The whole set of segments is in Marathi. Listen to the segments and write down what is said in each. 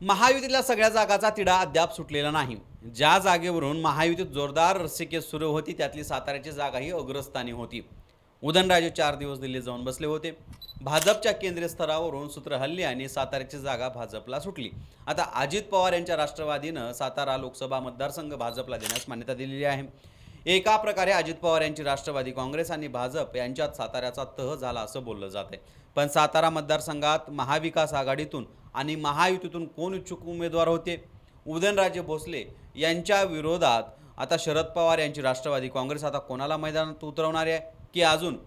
महायुतीतल्या सगळ्या जागाचा तिढा अद्याप सुटलेला नाही. ज्या जागेवरून महायुतीत जोरदार रस्सीकेस सुरू होती त्यातली साताऱ्याची जागाही अग्रस्थानी होती. उदयनराजे चार दिवस दिल्लीत जाऊन बसले होते. भाजपच्या केंद्रीय स्तरावरून सूत्र हल्ली आणि साताऱ्याची जागा भाजपला सुटली. आता अजित पवार यांच्या राष्ट्रवादीनं सातारा लोकसभा मतदारसंघ भाजपला देण्यास मान्यता दिलेली आहे. एका प्रकारे अजित पवार यांची राष्ट्रवादी काँग्रेस आणि भाजप यांच्यात साताऱ्याचा तह झाला असं बोललं जाते पण सातारा मतदारसंघात महाविकास आघाडीतून आणि महायुतीतून कोण इच्छुक उमेदवार होते? उदयनराजे भोसले यांच्या विरोधात आता शरद पवार यांची राष्ट्रवादी काँग्रेस आता कोणाला मैदानात उतरवणार आहे? की अजून?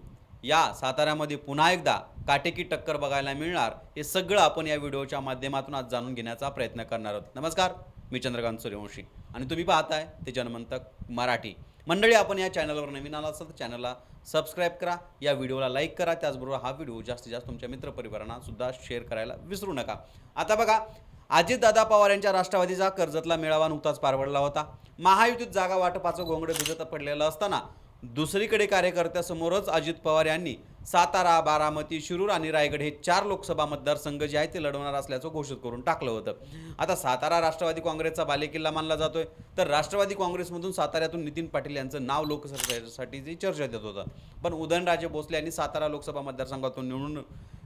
या साताऱ्यामध्ये पुन्हा एकदा काटेकी टक्कर बघायला मिळणार हे सगळं आपण या व्हिडिओच्या माध्यमातून आज जाणून घेण्याचा प्रयत्न करणार आहोत. नमस्कार मी चंद्रकांत सूर्यवंशी. आणि तुम्ही पाहताय ते जनमंतक मराठी. मंडळी आपण या चॅनलवर नवीन आला असाल तर चॅनलला सबस्क्राईब करा या व्हिडिओला लाईक करा त्याचबरोबर हा व्हिडिओ जास्तीत जास्त तुमच्या मित्रपरिवारांना सुद्धा शेअर करायला विसरू नका. आता बघा अजितदादा पवार यांच्या राष्ट्रवादीचा कर्जतला मेळावा नुकताच पार पडला होता. महायुतीत जागा वाटपाचं घोंगडे भिजत पडलेलं असताना दुसरीकडे कार्यकर्त्यासमोरच अजित पवार यांनी सातारा बारामती शिरूर आणि रायगड हे चार लोकसभा मतदारसंघ जे आहेत ते लढवणार असल्याचं घोषित करून टाकलं होतं. आता सातारा राष्ट्रवादी काँग्रेसचा बालेकिल्ला मानला जातोय. तर राष्ट्रवादी काँग्रेसमधून साताऱ्यातून नितीन पाटील यांचं नाव लोकसभेसाठी जे चर्चा देत होतं. पण उदयनराजे भोसले यांनी सातारा लोकसभा मतदारसंघातून निवडून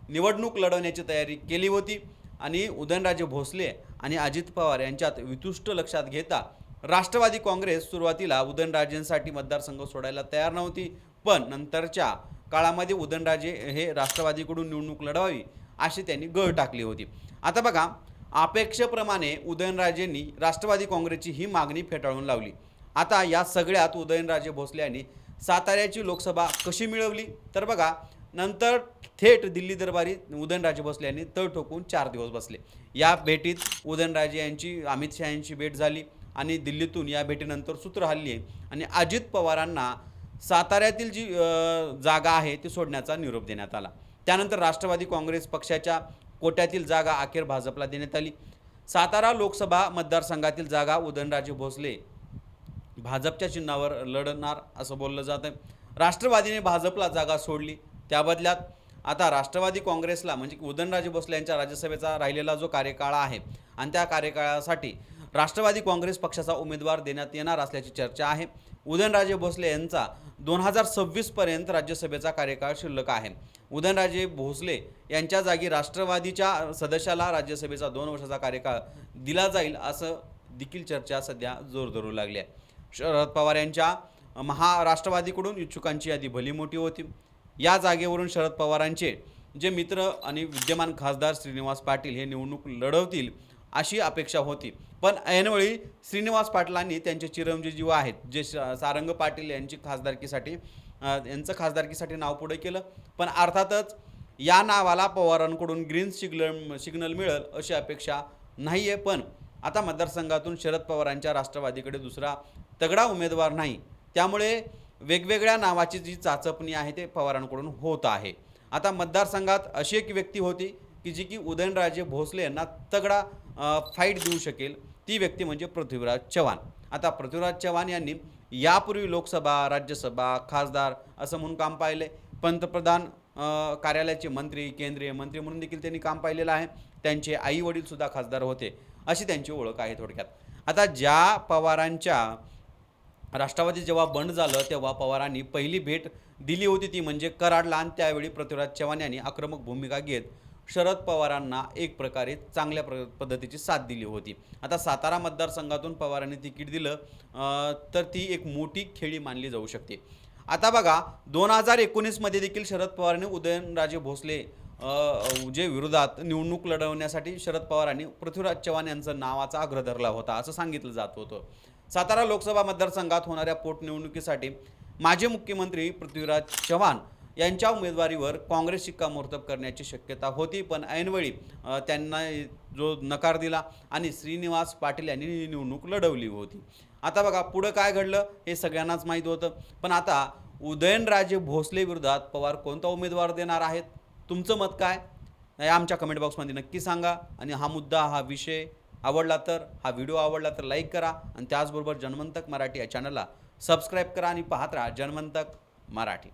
निवडणूक लढवण्याची तयारी केली होती. आणि उदयनराजे भोसले आणि अजित पवार यांच्यात वितुष्ट लक्षात घेता राष्ट्रवादी काँग्रेस सुरुवातीला उदयनराजेंसाठी मतदारसंघ सोडायला तयार नव्हती. पण नंतरच्या काळामध्ये उदयनराजे हे राष्ट्रवादीकडून निवडणूक लढवावी अशी त्यांनी गळ टाकली होती. आता बघा अपेक्षेप्रमाणे उदयनराजेंनी राष्ट्रवादी काँग्रेसची ही मागणी फेटाळून लावली. आता या सगळ्यात उदयनराजे भोसले यांनी साताऱ्याची लोकसभा कशी मिळवली? तर बघा नंतर थेट दिल्ली दरबारी उदयनराजे भोसले यांनी तळ ठोकून चार दिवस बसले. या भेटीत उदयनराजे यांची अमित शहा यांची भेट झाली आणि दिल्लीतून या भेटीनंतर सूत्र हल्ली आहे. आणि अजित पवारांना साताऱ्यातील जी जागा आहे ती सोडण्याचा निरोप देण्यात आला. त्यानंतर राष्ट्रवादी काँग्रेस पक्षाच्या कोट्यातील जागा अखेर भाजपला देण्यात आली. सातारा लोकसभा मतदारसंघातील जागा उदयनराजे भोसले भाजपच्या चिन्हावर लढणार असं बोललं जातं राष्ट्रवादीने भाजपला जागा सोडली. त्या बदल्यात आता राष्ट्रवादी काँग्रेसला म्हणजे उदयनराजे भोसले यांच्या राज्यसभेचा राहिलेला जो कार्यकाळ आहे आणि त्या कार्यकाळासाठी राष्ट्रवादी काँग्रेस पक्षाचा उमेदवार देण्यात येणार असल्याची चर्चा आहे. उदयनराजे भोसले यांचा दोन हजार सव्वीसपर्यंत राज्यसभेचा कार्यकाळ शिल्लक आहे. उदयनराजे भोसले यांच्या जागी राष्ट्रवादीच्या सदस्याला राज्यसभेचा दोन वर्षाचा कार्यकाळ दिला जाईल असं देखील चर्चा सध्या जोर धरू लागली आहे. शरद पवार यांच्या महाराष्ट्रवादीकडून इच्छुकांची यादी भली मोठी होती. या जागेवरून शरद पवारांचे जे मित्र आणि विद्यमान खासदार श्रीनिवास पाटील हे निवडणूक लढवतील अशी अपेक्षा होती. पण ऐनवेळी श्रीनिवास पाटलांनी त्यांचे चिरंजीव आहेत जे श- सारंग पाटील यांची खासदारकीसाठी यांचं खासदारकीसाठी नाव पुढे केलं. पण अर्थातच या नावाला पवारांकडून ग्रीन सिग्नल सिग्नल मिळेल अशी अपेक्षा नाही आहे पण आता मतदारसंघातून शरद पवारांच्या राष्ट्रवादीकडे दुसरा तगडा उमेदवार नाही. त्यामुळे वेगवेगळ्या नावाची जी चाचपणी आहे ते पवारांकडून होत आहे. आता मतदारसंघात अशी एक व्यक्ती होती की जी की उदयनराजे भोसले यांना तगडा फाईट देऊ शकेल. ती व्यक्ती म्हणजे पृथ्वीराज चव्हाण. आता पृथ्वीराज चव्हाण यांनी यापूर्वी लोकसभा राज्यसभा खासदार असं म्हणून काम पाहिले. पंतप्रधान कार्यालयाचे मंत्री केंद्रीय मंत्री म्हणून देखील त्यांनी काम पाहिलेलं आहे. त्यांचे आई वडीलसुद्धा खासदार होते अशी त्यांची ओळख आहे थोडक्यात. आता ज्या पवारांच्या राष्ट्रवादी जेव्हा बंड झालं तेव्हा पवारांनी पहिली भेट दिली होती ती म्हणजे कराडला आणि त्यावेळी पृथ्वीराज चव्हाण यांनी आक्रमक भूमिका घेत शरद पवारांना एक प्रकारे चांगल्या प्र पद्धतीची साथ दिली होती. आता सातारा मतदारसंघातून पवारांनी तिकीट दिलं तर ती एक मोठी खेळी मानली जाऊ शकते. आता बघा दोन हजार एकोणीसमध्ये देखील शरद पवारांनी उदयनराजे भोसले जे विरोधात निवडणूक लढवण्यासाठी शरद पवारांनी पृथ्वीराज चव्हाण यांचं नावाचा आग्रह धरला होता असं सांगितलं जात होतं. सातारा लोकसभा मतदारसंघात होणाऱ्या पोटनिवडणुकीसाठी माजी मुख्यमंत्री पृथ्वीराज चव्हाण यांच्या उमेदवारीवर काँग्रेस शिक्कामोर्तब करण्याची शक्यता होती पण ऐनवेळी त्यांना जो नकार दिला आणि श्रीनिवास पाटील यांनी ही निवडणूक लढवली होती. आता बघा पुढं काय घडलं हे सगळ्यांनाच माहीत होतं. पण आता उदयनराजे भोसले विरोधात पवार कोणता उमेदवार देणार आहेत? तुमचं मत काय? आमच्या कमेंट बॉक्समध्ये नक्की सांगा. आणि हा मुद्दा हा विषय आवडला तर हा व्हिडिओ आवडला तर लाईक करा. आणि त्याचबरोबर जनमंतक मराठी या चॅनलला सबस्क्राईब करा आणि पाहत राहा जनमंतक मराठी.